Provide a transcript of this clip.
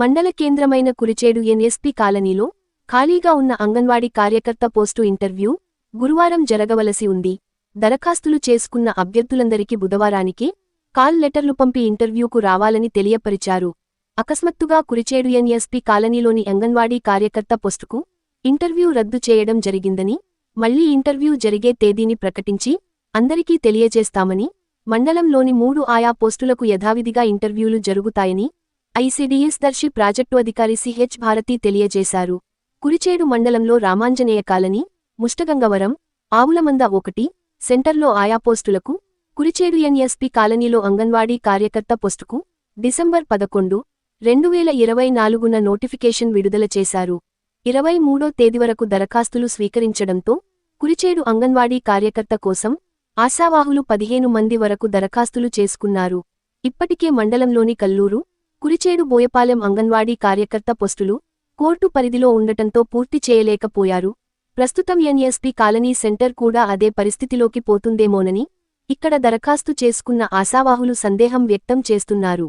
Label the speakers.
Speaker 1: మండల కేంద్రమైన కురిచేడు ఎన్ఎస్పీ కాలనీలో ఖాళీగా ఉన్న అంగన్వాడీ కార్యకర్త పోస్టు ఇంటర్వ్యూ గురువారం జరగవలసి ఉంది. దరఖాస్తులు చేసుకున్న అభ్యర్థులందరికీ బుధవారానికి కాల్ లెటర్లు పంపి ఇంటర్వ్యూకు రావాలని తెలియపరిచారు. అకస్మాత్తుగా కురిచేడు ఎన్ఎస్పీ కాలనీలోని అంగన్వాడీ కార్యకర్త పోస్టుకు ఇంటర్వ్యూ రద్దు చేయడం జరిగిందని మళ్ళీ ఇంటర్వ్యూ జరిగే తేదీని ప్రకటించి అందరికీ తెలియజేస్తామని మండలంలోని మూడు ఆయా పోస్టులకు యథావిధిగా ఇంటర్వ్యూలు జరుగుతాయని ఐసీడీఎస్ దర్శి ప్రాజెక్టు అధికారి సిహెచ్ భారతి తెలియజేశారు. కురిచేడు మండలంలో రామాంజనేయ కాలనీ ముష్టగంగవరం ఆవులమంద ఒకటి సెంటర్లో ఆయా పోస్టులకు కురిచేడు ఎన్ఎస్పి కాలనీలో అంగన్వాడీ కార్యకర్త పోస్టుకు డిసెంబర్ పదకొండు రెండు వేల ఇరవై నాలుగున నోటిఫికేషన్ విడుదల చేశారు. ఇరవై మూడో తేదీ వరకు దరఖాస్తులు స్వీకరించడంతో కురిచేడు అంగన్వాడీ కార్యకర్త కోసం ఆశావాహులు పదిహేను మంది వరకు దరఖాస్తులు చేసుకున్నారు. ఇప్పటికే మండలంలోని కల్లూరు కురిచేడు బోయపాలెం అంగన్వాడీ కార్యకర్త పోస్టులు కోర్టు పరిధిలో ఉండటంతో పూర్తి చేయలేకపోయారు. ప్రస్తుతం ఎన్ఎస్పి కాలనీ సెంటర్ కూడా అదే పరిస్థితిలోకి పోతుందేమోనని ఇక్కడ దరఖాస్తు చేసుకున్న ఆశావాహులు సందేహం వ్యక్తం చేస్తున్నారు.